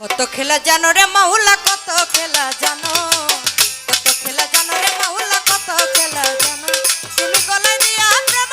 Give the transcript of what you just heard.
কত খেলা জানো রে মাহুলা, কত খেলা জানো? কত খেলা জানো রে মাহুলা, কত খেলা জানো? তুমি গলায় দিয়া প্রেম